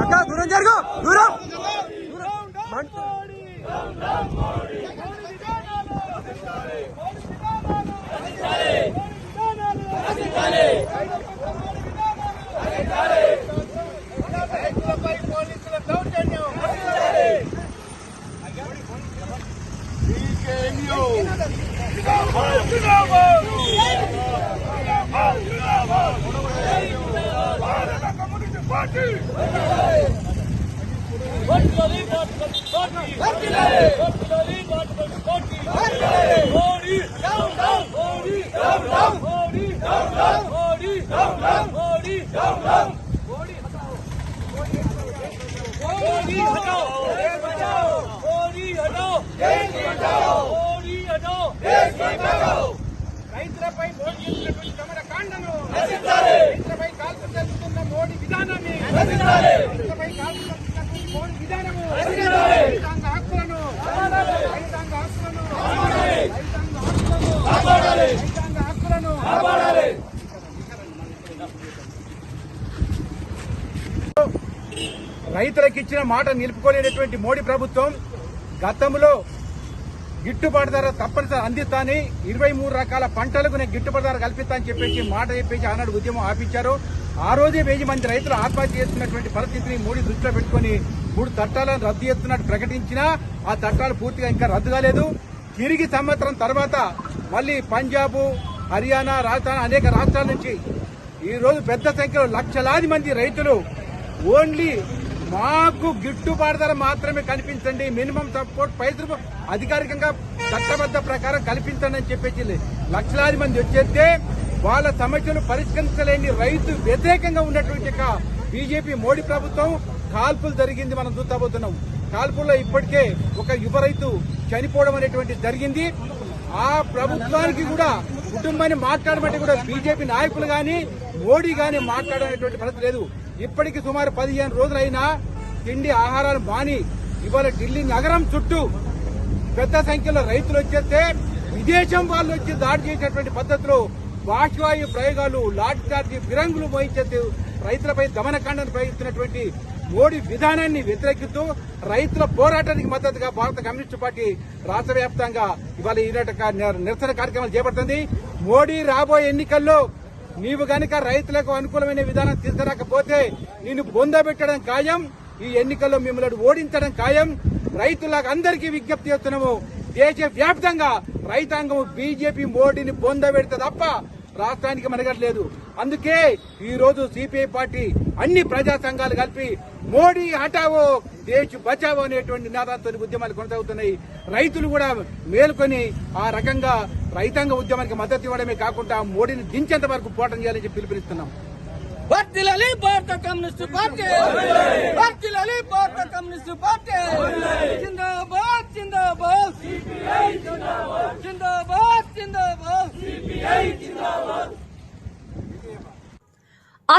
అక్క దూరం జరుగు దూరం మంట- మోడీ మోడీ విధానాలు మోడీ విధానాలు మోడీ విధానాలు రైతులపై పోలీసుల దౌర్జన్యం రైతులపై మోడీ చేస్తున్నటువంటి దమనకాండను రైతులపై కాల్పులు జరుపుతున్న మోడీ విధానాన్ని. మోడీ విధానము. రైతాంగ హక్కులను. రైతాంగ హక్కులను. రైతాంగ హక్కులను. రైతాంగ హక్కులను. రైతులకు ఇచ్చిన మాట నిలుపుకోలేనటువంటి మోడీ ప్రభుత్వం గతంలో గిట్టుబాటు ధర తప్పనిసరి అందిస్తాని. ఇరవై మూడు రకాల పంటలకు నేను గిట్టుబాటు ధర కల్పిస్తా అని చెప్పేసి మాట చెప్పేసి ఆనాడు ఉద్యమం ఆపించారు. ఆ రోజే వెయ్యి మంది రైతులు ఆత్మహత్య చేస్తున్నటువంటి పరిస్థితిని మోడీ దృష్టిలో పెట్టుకుని మూడు చట్టాలను రద్దు చేస్తున్నట్టు ప్రకటించినా ఆ చట్టాలు పూర్తిగా ఇంకా రద్దు కాలేదు. తిరిగి సంవత్సరం తర్వాత మళ్ళీ పంజాబ్ హర్యానా రాజస్థాన్ అనేక రాష్ట్రాల నుంచి ఈ రోజు పెద్ద సంఖ్యలో లక్షలాది మంది రైతులు ఓన్లీ మాకు గిట్టుబాటు ధర మాత్రమే కనిపించండి. మినిమం సపోర్ట్ పైసలు అధికారికంగా చట్టబద్ధ ప్రకారం కల్పించండి అని చెప్పేసి లక్షలాది మంది వచ్చేస్తే వాళ్ళ సమస్యలు పరిష్కరించలేని రైతు వ్యతిరేకంగా ఉన్నటువంటి బీజేపీ మోడీ ప్రభుత్వం కాల్పులు జరిగింది మనం చూస్తాబోతున్నాం కాల్పుల్లో ఇప్పటికే ఒక యువ రైతు చనిపోవడం అనేటువంటి జరిగింది. ఆ ప్రభుత్వానికి కూడా కుటుంబాన్ని మాట్లాడమంటే కూడా బీజేపీ నాయకులు కానీ మోడీ కానీ మాట్లాడేటువంటి పరిస్థితి లేదు. ఇప్పటికి సుమారు పదిహేను రోజులైనా తిండి ఆహారాలు మాని ఇవాళ ఢిల్లీ నగరం చుట్టూ పెద్ద సంఖ్యలో రైతులు వచ్చేస్తే విదేశం వాళ్ళు వచ్చి దాడి చేసేటువంటి పద్ధతిలో బాష్వాయు ప్రయోగాలు లాఠీ చార్జీ ఫిరంగులు మోయించేస్తూ రైతులపై దమనకాండను ప్రయోగిస్తున్నటువంటి మోడీ విధానాన్ని వ్యతిరేకిస్తూ రైతుల పోరాటానికి మద్దతుగా భారత కమ్యూనిస్టు పార్టీ రాష్ట్ర వ్యాప్తంగా ఇవాళ ఈ నిరసన కార్యక్రమాలు చేపడుతుంది. మోడీ రాబోయే ఎన్నికల్లో నీవు గనక రైతులకు అనుకూలమైన విధానం తీసుకురాకపోతే నిన్ను బొందబెట్టడం ఖాయం. ఈ ఎన్నికల్లో మిమ్మల్ని ఓడించడం ఖాయం. రైతులకు అందరికీ విజ్ఞప్తి చేస్తున్నాము. దేశ వ్యాప్తంగా రైతాంగం బీజేపీ మోడీని బొందబెడితే తప్ప రాష్ట్రానికి మనగట్లేదు అందుకే ఈ రోజు సిపిఐ పార్టీ అన్ని ప్రజా సంఘాలు కలిపి మోడీ హటావో దేశ్ బచావో అనేటువంటి నినాదాలతో ఉద్యమాలు కొనసాగుతున్నాయి. రైతులు కూడా మేల్కొని ఆ రకంగా రైతాంగ ఉద్యమానికి మద్దతు ఇవ్వడమే కాకుండా మోడీని దించేంత వరకు పోటం చేయాలని చెప్పి పిలుపునిస్తున్నాం. వర్తిల్లాలి భారత కమ్యూనిస్ట్ పార్టీ! వర్తిల్లాలి భారత communist party! Zindabad Zindabad!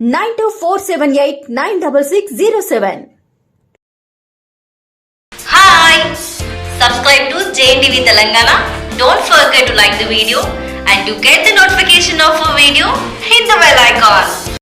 9278966607. Hi! Subscribe to JNTV Telangana. Don't forget to like the video and to get the notification of a video, hit the bell icon.